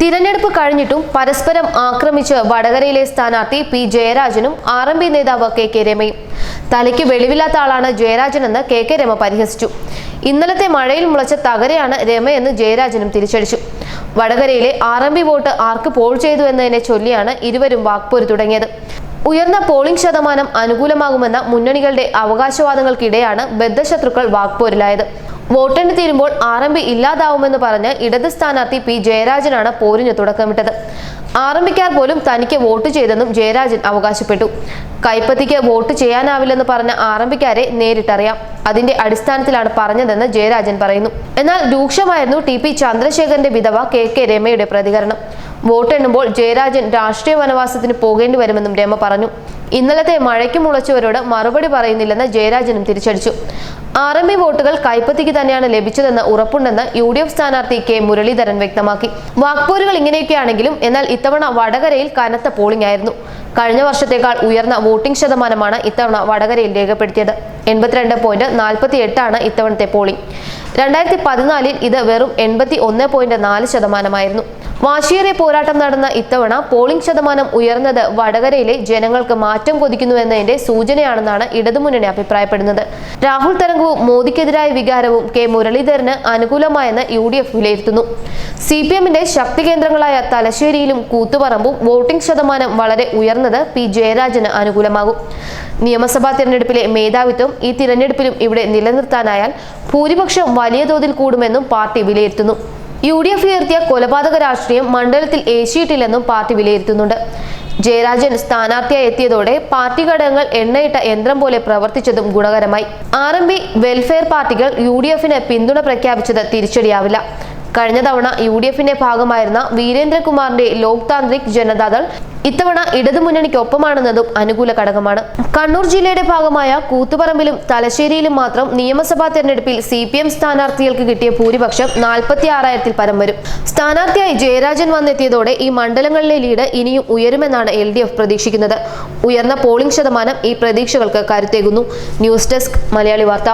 തിരഞ്ഞെടുപ്പ് കഴിഞ്ഞിട്ടും പരസ്പരം ആക്രമിച്ച് വടകരയിലെ സ്ഥാനാർത്ഥി പി ജയരാജനും ആർ എം പി നേതാവ് കെ കെ രമയും. തലയ്ക്ക് വെളിവില്ലാത്ത ആളാണ് ജയരാജനെന്ന് കെ കെ രമ പരിഹസിച്ചു. ഇന്നലത്തെ മഴയിൽ മുളച്ച തകരയാണ് രമയെന്ന് ജയരാജനും തിരിച്ചടിച്ചു. വടകരയിലെ ആർ എം പി വോട്ട് ആർക്ക് പോൾ ചെയ്തു എന്നതിനെ ചൊല്ലിയാണ് ഇരുവരും വാക്പോര് തുടങ്ങിയത്. ഉയർന്ന പോളിംഗ് ശതമാനം അനുകൂലമാകുമെന്ന മുന്നണികളുടെ അവകാശവാദങ്ങൾക്കിടെയാണ് ബദ്ധശത്രുക്കൾ വാക്പോരിലായത്. വോട്ടെണ്ണി തീരുമ്പോൾ ആർ എം പി ഇല്ലാതാവുമെന്ന് പറഞ്ഞ് ഇടത് സ്ഥാനാർത്ഥി പി ജയരാജനാണ് പോരിന് തുടക്കമിട്ടത് ആർ എം പിക്കാർ പോലും തനിക്ക് വോട്ട് ചെയ്തെന്നും ജയരാജൻ അവകാശപ്പെട്ടു. കൈപ്പത്തിക്ക് വോട്ട് ചെയ്യാനാവില്ലെന്ന് പറഞ്ഞ ആർ എം പിക്കാരെ നേരിട്ടറിയാം. അതിന്റെ അടിസ്ഥാനത്തിലാണ് പറഞ്ഞതെന്ന് ജയരാജൻ പറയുന്നു. എന്നാൽ രൂക്ഷമായിരുന്നു ടി പി ചന്ദ്രശേഖരന്റെ വിധവ കെ കെ രമയുടെ പ്രതികരണം. വോട്ടെണ്ണുമ്പോൾ ജയരാജൻ രാഷ്ട്രീയ വനവാസത്തിന് പോകേണ്ടി വരുമെന്നും രമ പറഞ്ഞു. ഇന്നലത്തെ മഴയ്ക്ക് മുളച്ചവരോട് മറുപടി പറയുന്നില്ലെന്ന് ജയരാജനും തിരിച്ചടിച്ചു. ആർ എം പി വോട്ടുകൾ കൈപ്പത്തിക്ക് തന്നെയാണ് ലഭിച്ചതെന്ന് ഉറപ്പുണ്ടെന്ന് യു ഡി എഫ് സ്ഥാനാർത്ഥി കെ മുരളീധരൻ വ്യക്തമാക്കി. വാക്പോരുകൾ ഇങ്ങനെയൊക്കെയാണെങ്കിലും എന്നാൽ ഇത്തവണ വടകരയിൽ കനത്ത പോളിംഗ് ആയിരുന്നു. കഴിഞ്ഞ വർഷത്തേക്കാൾ ഉയർന്ന വോട്ടിംഗ് ശതമാനമാണ് ഇത്തവണ വടകരയിൽ രേഖപ്പെടുത്തിയത്. എൺപത്തിരണ്ട് പോയിന്റ് നാൽപ്പത്തി എട്ടാണ് ഇത്തവണത്തെ പോളിംഗ് രണ്ടായിരത്തി പതിനാലിൽ ഇത് വെറും എൺപത്തി ഒന്ന് പോയിന്റ് നാല് ശതമാനമായിരുന്നു. വാശിയേറിയ പോരാട്ടം നടന്ന ഇത്തവണ പോളിംഗ് ശതമാനം ഉയർന്നത് വടകരയിലെ ജനങ്ങൾക്ക് മാറ്റം കൊതിക്കുന്നുവെന്നതിന്റെ സൂചനയാണെന്നാണ് ഇടതുമുന്നണി അഭിപ്രായപ്പെടുന്നത്. രാഹുൽ തരംഗവും മോദിക്കെതിരായ വികാരവും കെ മുരളീധരന് അനുകൂലമായെന്ന് യു ഡി എഫ് വിലയിരുത്തുന്നു. സി പി എമ്മിന്റെ ശക്തി കേന്ദ്രങ്ങളായ തലശ്ശേരിയിലും കൂത്തുപറമ്പും വോട്ടിംഗ് ശതമാനം വളരെ ഉയർന്നത് പി ജയരാജന് അനുകൂലമാകും. നിയമസഭാ തിരഞ്ഞെടുപ്പിലെ മേധാവിത്വം ഈ തിരഞ്ഞെടുപ്പിലും ഇവിടെ നിലനിർത്താനായാൽ ഭൂരിപക്ഷം വലിയ തോതിൽ കൂടുമെന്നും പാർട്ടി വിലയിരുത്തുന്നു. യു ഡി എഫ് ഉയർത്തിയ കൊലപാതക രാഷ്ട്രീയം മണ്ഡലത്തിൽ ഏശിയിട്ടില്ലെന്നും പാർട്ടി വിലയിരുത്തുന്നുണ്ട്. ജയരാജൻ സ്ഥാനാർത്ഥിയായി എത്തിയതോടെ പാർട്ടി ഘടകങ്ങൾ എണ്ണയിട്ട യന്ത്രം പോലെ പ്രവർത്തിച്ചതും ഗുണകരമായി. ആർ എം വെൽഫെയർ പാർട്ടികൾ യു ഡി എഫിന് പിന്തുണ പ്രഖ്യാപിച്ചത് തിരിച്ചടിയാവില്ല. കഴിഞ്ഞ തവണ യു ഡി എഫിന്റെ ഭാഗമായിരുന്ന വീരേന്ദ്രകുമാറിന്റെ ലോക് താന്ത്രിക് ജനതാദൾ ഇത്തവണ ഇടതുമുന്നണിക്കൊപ്പമാണെന്നതും അനുകൂല ഘടകമാണ്. കണ്ണൂർ ജില്ലയുടെ ഭാഗമായ കൂത്തുപറമ്പിലും തലശ്ശേരിയിലും മാത്രം നിയമസഭാ തെരഞ്ഞെടുപ്പിൽ സി പി എം സ്ഥാനാർത്ഥികൾക്ക് കിട്ടിയ ഭൂരിപക്ഷം നാൽപ്പത്തി ആറായിരത്തിൽ പരം വരും. സ്ഥാനാർത്ഥിയായി ജയരാജൻ വന്നെത്തിയതോടെ ഈ മണ്ഡലങ്ങളിലെ ലീഡ് ഇനിയും ഉയരുമെന്നാണ് എൽ ഡി എഫ് പ്രതീക്ഷിക്കുന്നത്. ഉയർന്ന പോളിംഗ് ശതമാനം ഈ പ്രതീക്ഷകൾക്ക് കരുത്തേകുന്നു. ന്യൂസ് ഡെസ്ക് മലയാളി വാർത്ത.